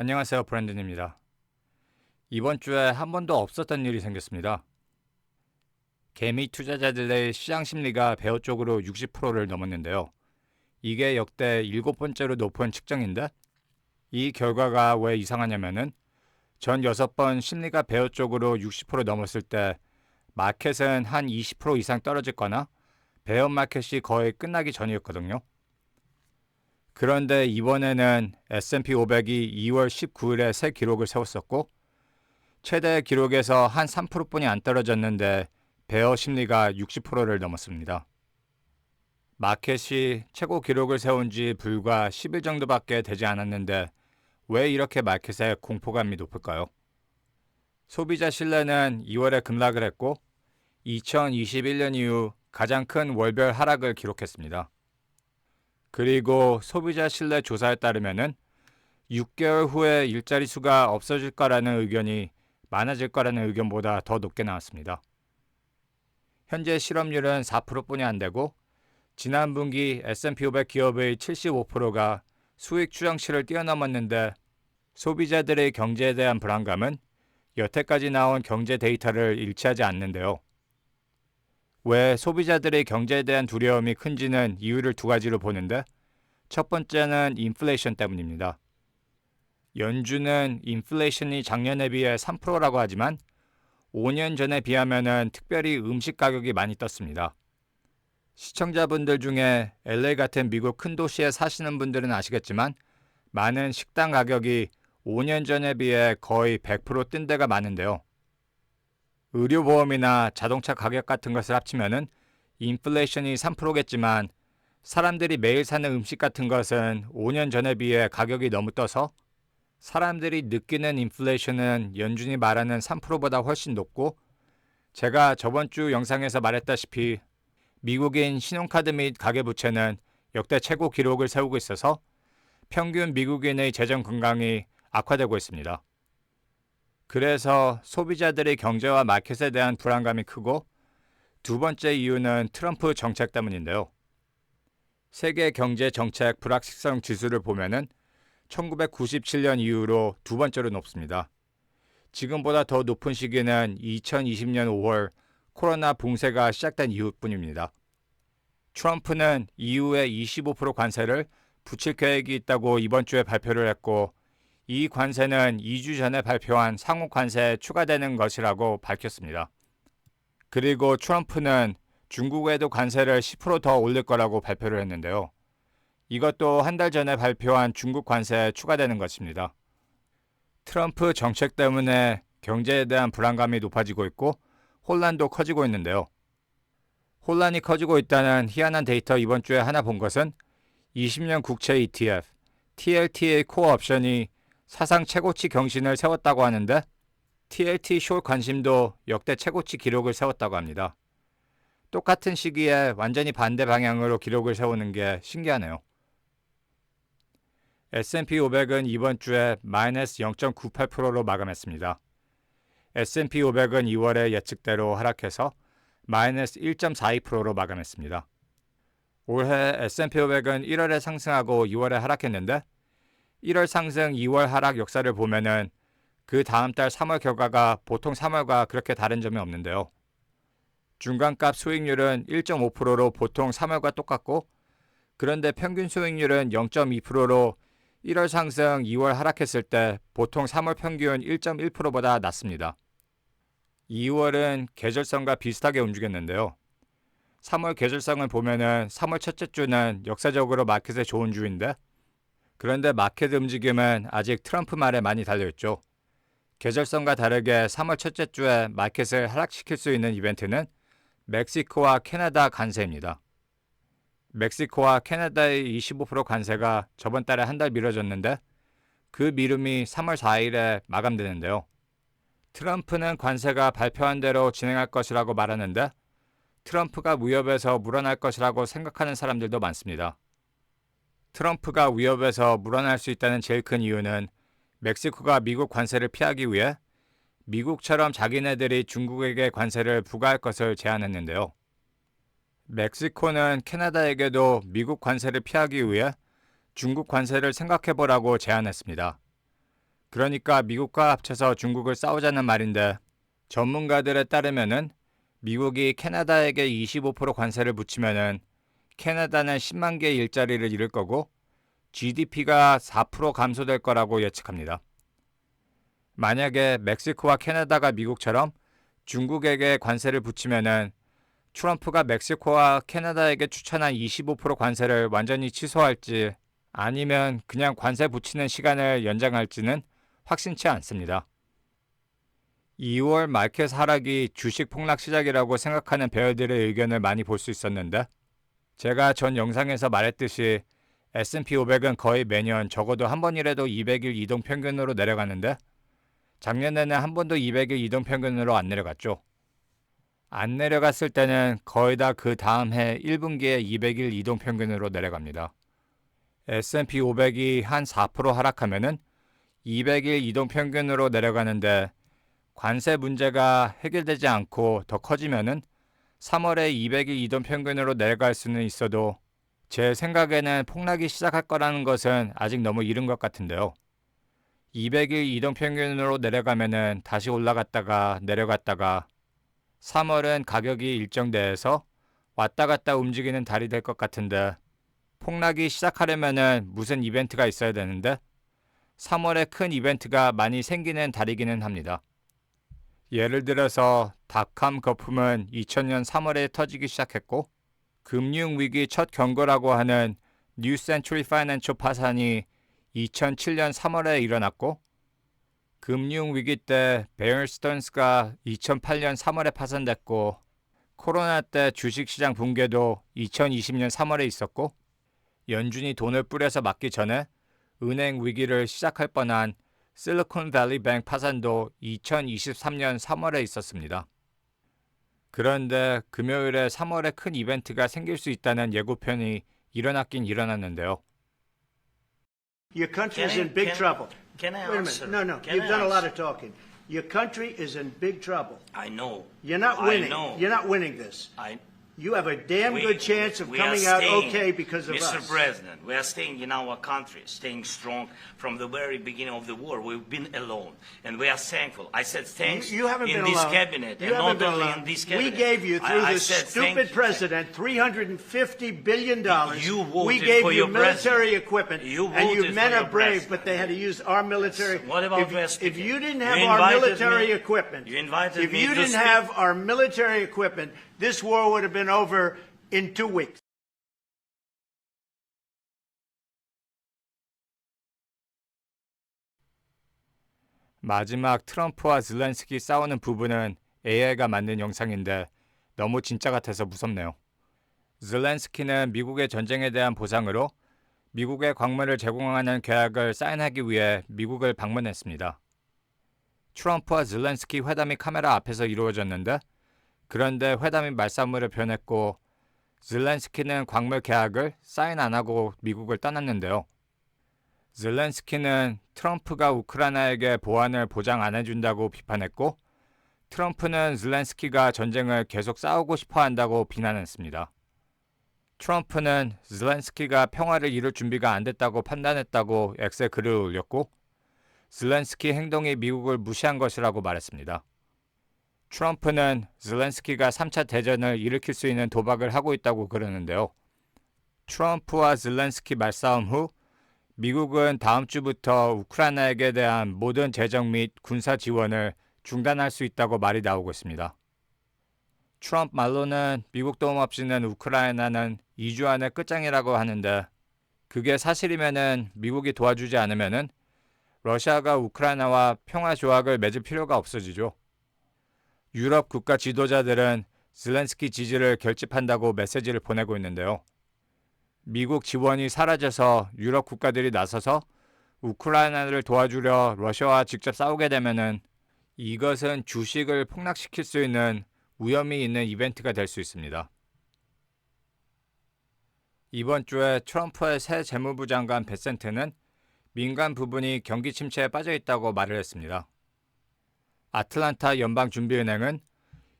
안녕하세요. 브랜든입니다. 이번 주에 한 번도 없었던 일이 생겼습니다. 개미 투자자들의 시장 심리가 베어 쪽으로 60%를 넘었는데요. 이게 역대 일곱 번째로 높은 측정인데 이 결과가 왜 이상하냐면은 전 여섯 번 심리가 베어 쪽으로 60% 넘었을 때 마켓은 한 20% 이상 떨어질 거나 베어 마켓이 거의 끝나기 전이었거든요. 그런데 이번에는 S&P 500이 2월 19일에 새 기록을 세웠었고 최대 기록에서 한 3%뿐이 안 떨어졌는데 베어 심리가 60%를 넘었습니다. 마켓이 최고 기록을 세운 지 불과 10일 정도밖에 되지 않았는데 왜 이렇게 마켓의 공포감이 높을까요? 소비자 신뢰는 2월에 급락을 했고 2021년 이후 가장 큰 월별 하락을 기록했습니다. 그리고 소비자 신뢰 조사에 따르면은 6개월 후에 일자리 수가 없어질 거라는 의견이 많아질 거라는 의견보다 더 높게 나왔습니다. 현재 실업률은 4%뿐이 안 되고 지난 분기 S&P 500 기업의 75%가 수익 추정치를 뛰어넘었는데 소비자들의 경제에 대한 불안감은 여태까지 나온 경제 데이터를 일치하지 않는데요. 왜 소비자들의 경제에 대한 두려움이 큰지는 이유를 두 가지로 보는데 첫 번째는 인플레이션 때문입니다. 연준은 인플레이션이 작년에 비해 3%라고 하지만 5년 전에 비하면은 특별히 음식 가격이 많이 떴습니다. 시청자분들 중에 LA 같은 미국 큰 도시에 사시는 분들은 아시겠지만 많은 식당 가격이 5년 전에 비해 거의 100%뜬 데가 많은데요. 의료보험이나 자동차 가격 같은 것을 합치면은 인플레이션이 3%겠지만 사람들이 매일 사는 음식 같은 것은 5년 전에 비해 가격이 너무 떠서 사람들이 느끼는 인플레이션은 연준이 말하는 3%보다 훨씬 높고 제가 저번 주 영상에서 말했다시피 미국인 신용카드 및 가계부채는 역대 최고 기록을 세우고 있어서 평균 미국인의 재정 건강이 악화되고 있습니다. 그래서 소비자들의 경제와 마켓에 대한 불안감이 크고 두 번째 이유는 트럼프 정책 때문인데요. 세계 경제 정책 불확실성 지수를 보면은 1997년 이후로 두 번째로 높습니다. 지금보다 더 높은 시기는 2020년 5월 코로나 붕세가 시작된 이후뿐입니다. 트럼프는 이후에 25% 관세를 붙일 계획이 있다고 이번 주에 발표를 했고 이 관세는 2주 전에 발표한 상호 관세에 추가되는 것이라고 밝혔습니다. 그리고 트럼프는 중국에도 관세를 10%더 올릴 거라고 발표를 했는데요. 이것도 한 달 전에 발표한 중국 관세에 추가되는 것입니다. 트럼프 정책 때문에 경제에 대한 불안감이 높아지고 있고 혼란도 커지고 있는데요. 혼란이 커지고 있다는 희한한 데이터 이번 주에 하나 본 것은 20년 국채 ETF, TLTA 코어 옵션이 사상 최고치 경신을 세웠다고 하는데 TLT 숏 관심도 역대 최고치 기록을 세웠다고 합니다. 똑같은 시기에 완전히 반대 방향으로 기록을 세우는 게 신기하네요. S&P 500은 이번 주에 마이너스 0.98%로 마감했습니다. S&P 500은 2월에 예측대로 하락해서 마이너스 1.42%로 마감했습니다. 올해 S&P 500은 1월에 상승하고 2월에 하락했는데 1월 상승 2월 하락 역사를 보면은 그 다음 달 3월 결과가 보통 3월과 그렇게 다른 점이 없는데요. 중간값 수익률은 1.5%로 보통 3월과 똑같고 그런데 평균 수익률은 0.2%로 1월 상승 2월 하락했을 때 보통 3월 평균 1.1%보다 낮습니다. 2월은 계절성과 비슷하게 움직였는데요. 3월 계절성을 보면은 3월 첫째 주는 역사적으로 마켓에 좋은 주인데 그런데 마켓 움직임은 아직 트럼프 말에 많이 달려있죠. 계절성과 다르게 3월 첫째 주에 마켓을 하락시킬 수 있는 이벤트는 멕시코와 캐나다 관세입니다. 멕시코와 캐나다의 25% 관세가 저번 달에 한 달 미뤄졌는데 그 미rum이 3월 4일에 마감되는데요. 트럼프는 관세가 발표한 대로 진행할 것이라고 말하는데 트럼프가 무협에서 물러날 것이라고 생각하는 사람들도 많습니다. 트럼프가 위협에서 물러날 수 있다는 제일 큰 이유는 멕시코가 미국 관세를 피하기 위해 미국처럼 자기네들이 중국에게 관세를 부과할 것을 제안했는데요. 멕시코는 캐나다에게도 미국 관세를 피하기 위해 중국 관세를 생각해보라고 제안했습니다. 그러니까 미국과 합쳐서 중국을 싸우자는 말인데 전문가들에 따르면은 미국이 캐나다에게 25% 관세를 붙이면은 캐나다는 10만 개의 일자리를 잃을 거고 GDP가 4% 감소될 거라고 예측합니다. 만약에 멕시코와 캐나다가 미국처럼 중국에게 관세를 붙이면은 트럼프가 멕시코와 캐나다에게 추천한 25% 관세를 완전히 취소할지 아니면 그냥 관세 붙이는 시간을 연장할지는 확신치 않습니다. 2월 마켓 하락이 주식 폭락 시작이라고 생각하는 배열들의 의견을 많이 볼 수 있었는데 제가 전 영상에서 말했듯이 S&P 500은 거의 매년 적어도 한 번이라도 200일 이동 평균으로 내려가는데 작년에는 한 번도 200일 이동 평균으로 안 내려갔죠. 안 내려갔을 때는 거의 다 그 다음 해 1분기에 200일 이동 평균으로 내려갑니다. S&P 500이 한 4% 하락하면은 200일 이동 평균으로 내려가는데 관세 문제가 해결되지 않고 더 커지면은 3월에 200일 이동 평균으로 내려갈 수는 있어도 제 생각에는 폭락이 시작할 거라는 것은 아직 너무 이른 것 같은데요. 200일 이동 평균으로 내려가면은 다시 올라갔다가 내려갔다가 3월은 가격이 일정대에서 왔다 갔다 움직이는 달이 될 것 같은데 폭락이 시작하려면은 무슨 이벤트가 있어야 되는데 3월에 큰 이벤트가 많이 생기는 달이기는 합니다. 예를 들어서 닷컴 거품은 2000년 3월에 터지기 시작했고 금융위기 첫 경고라고 하는 뉴 센츄리 파이낸셜 파산이 2007년 3월에 일어났고 금융위기 때 베어스턴스가 2008년 3월에 파산됐고 코로나 때 주식시장 붕괴도 2020년 3월에 있었고 연준이 돈을 뿌려서 막기 전에 은행 위기를 시작할 뻔한 실리콘밸리 뱅 파산도 2023년 3월에 있었습니다. 그런데 금요일에 3월에 큰 이벤트가 생길 수 있다는 예고편이 일어났긴 일어났는데요. Your country is I- in big trouble. can I Wait a answer? minute. No, no. Can You've I done a lot answer? of talking. Your country is in big trouble. I know. You're not I winning. know. You're not winning this. I, You have a damn we- good chance of we are coming out staying, okay because of us. Mr. President, we are staying in our country, staying strong from the very beginning of the war. We've been alone, and we are thankful. I said thanks You, you haven't in been this alone. cabinet, you and haven't not been only alone. in this we gave you through I, this said thank stupid you. president 350 billion dollars. You voted we gave for you your military president. equipment, You and you men are brave, president. but they had to use our military. What about if, West if you didn't You have our invited military me- equipment, you invited if me you to didn't speak- have our military equipment, this war would have been over in two weeks. 마지막 트럼프와 zel렌스키 싸우는 부분은 AI가 만든 영상인데 너무 진짜 같아서 무섭네요. zel렌스키는 미국의 전쟁에 대한 보상으로 미국의 광물을 제공하는 계약을 사인하기 위해 미국을 방문했습니다. 트럼프와 zel렌스키 회담이 카메라 앞에서 이루어졌는데 그런데 회담이 말싸움으로 변했고 zel렌스키는 광물 계약을 사인 안 하고 미국을 떠났는데요. zel렌스키는 트럼프가 우크라이나에게 보안을 보장 안 해준다고 비판했고 트럼프는 zel렌스키가 전쟁을 계속 싸우고 싶어 한다고 비난했습니다. 트럼프는 zel렌스키가 평화를 이룰 준비가 안 됐다고 판단했다고 X에 글을 올렸고 zel렌스키 행동이 미국을 무시한 것이라고 말했습니다. 트럼프는 zel렌스키가 3차 대전을 일으킬 수 있는 도박을 하고 있다고 그러는데요. 트럼프와 zel렌스키 말싸움 후 미국은 다음 주부터 우크라이나에게 대한 모든 재정 및 군사 지원을 중단할 수 있다고 말이 나오고 있습니다. 트럼프 말로는 미국 도움 없이는 우크라이나는 2주 안에 끝장이라고 하는데 그게 사실이면은 미국이 도와주지 않으면은 러시아가 우크라이나와 평화 조약을 맺을 필요가 없어지죠. 유럽 국가 지도자들은 zel렌스키 지지를 결집한다고 메시지를 보내고 있는데요. 미국 지원이 사라져서 유럽 국가들이 나서서 우크라이나를 도와주려 러시아와 직접 싸우게 되면은 이것은 주식을 폭락시킬 수 있는 위험이 있는 이벤트가 될 수 있습니다. 이번 주에 트럼프의 새 재무부 장관 베센트는 민간 부분이 경기 침체에 빠져 있다고 말을 했습니다. 아틀란타 연방준비은행은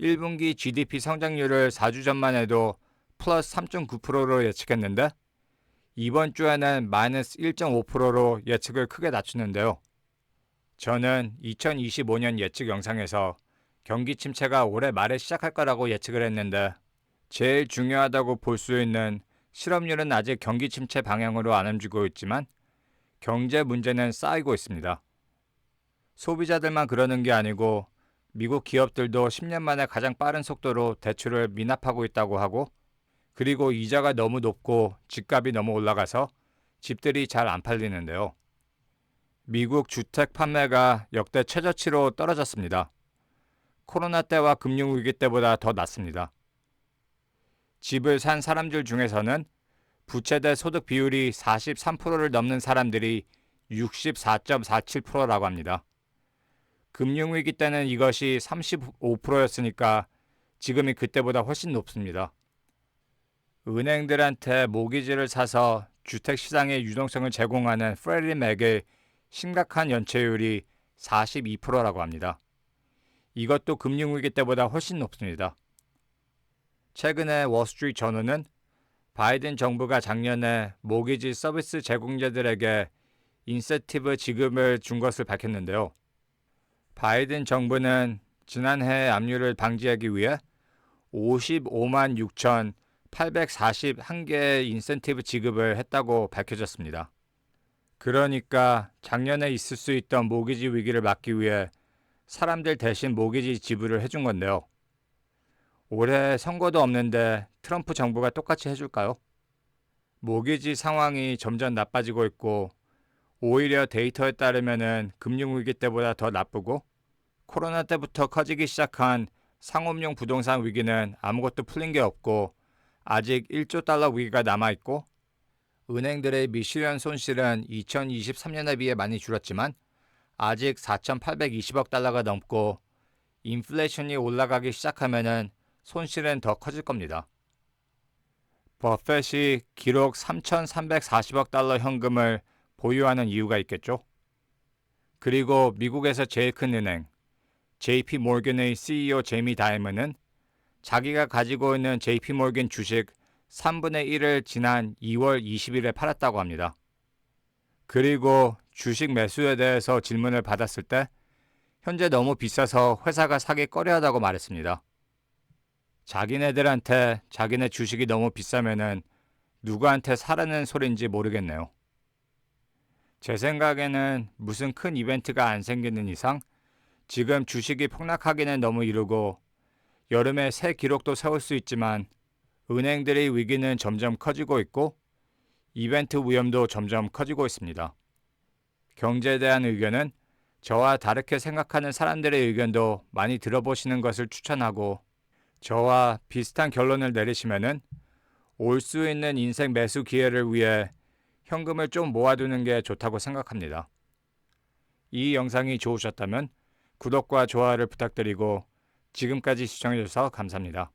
1분기 GDP 성장률을 4주 전만 해도 플러스 3.9%로 예측했는데 이번 주에는 마이너스 1.5%로 예측을 크게 낮추는데요. 저는 2025년 예측 영상에서 경기 침체가 올해 말에 시작할 거라고 예측을 했는데 제일 중요하다고 볼 수 있는 실업률은 아직 경기 침체 방향으로 안 움직이고 있지만 경제 문제는 쌓이고 있습니다. 소비자들만 그러는 게 아니고 미국 기업들도 10년 만에 가장 빠른 속도로 대출을 미납하고 있다고 하고 그리고 이자가 너무 높고 집값이 너무 올라가서 집들이 잘 안 팔리는데요. 미국 주택 판매가 역대 최저치로 떨어졌습니다. 코로나 때와 금융위기 때보다 더 낮습니다. 집을 산 사람들 중에서는 부채 대 소득 비율이 43%를 넘는 사람들이 64.47%라고 합니다. 금융위기 때는 이것이 35%였으니까 지금이 그때보다 훨씬 높습니다. 은행들한테 모기지를 사서 주택 시장의 유동성을 제공하는 프레리 맥의 심각한 연체율이 42%라고 합니다. 이것도 금융위기 때보다 훨씬 높습니다. 최근에 월스트리트 저널은 바이든 정부가 작년에 모기지 서비스 제공자들에게 인센티브 지급을 준 것을 밝혔는데요. 바이든 정부는 지난해 압류를 방지하기 위해 55만 6,841개의 인센티브 지급을 했다고 밝혀졌습니다. 그러니까 작년에 있을 수 있던 모기지 위기를 막기 위해 사람들 대신 모기지 지불을 해준 건데요. 올해 선거도 없는데 트럼프 정부가 똑같이 해줄까요? 모기지 상황이 점점 나빠지고 있고 오히려 데이터에 따르면은 금융위기 때보다 더 나쁘고 코로나 때부터 커지기 시작한 상업용 부동산 위기는 아무것도 풀린 게 없고 아직 1조 달러 위기가 남아 있고 은행들의 미실현 손실은 2023년에 비해 많이 줄었지만 아직 4,820억 달러가 넘고 인플레이션이 올라가기 시작하면은 손실은 더 커질 겁니다. 버펫이 기록 3,340억 달러 현금을 보유하는 이유가 있겠죠. 그리고 미국에서 제일 큰 은행 JP 모건의 CEO 제미 다이먼은 자기가 가지고 있는 JP 모건 주식 3분의 1을 지난 2월 20일에 팔았다고 합니다. 그리고 주식 매수에 대해서 질문을 받았을 때 현재 너무 비싸서 회사가 사기 꺼려하다고 말했습니다. 자기네들한테 자기네 주식이 너무 비싸면은 누구한테 사라는 소린지 모르겠네요. 제 생각에는 무슨 큰 이벤트가 안 생기는 이상 지금 주식이 폭락하기는 너무 이르고 여름에 새 기록도 세울 수 있지만 은행들의 위기는 점점 커지고 있고 이벤트 위험도 점점 커지고 있습니다. 경제에 대한 의견은 저와 다르게 생각하는 사람들의 의견도 많이 들어보시는 것을 추천하고 저와 비슷한 결론을 내리시면은 올 수 있는 인생 매수 기회를 위해 현금을 좀 모아두는 게 좋다고 생각합니다. 이 영상이 좋으셨다면 구독과 좋아요를 부탁드리고 지금까지 시청해주셔서 감사합니다.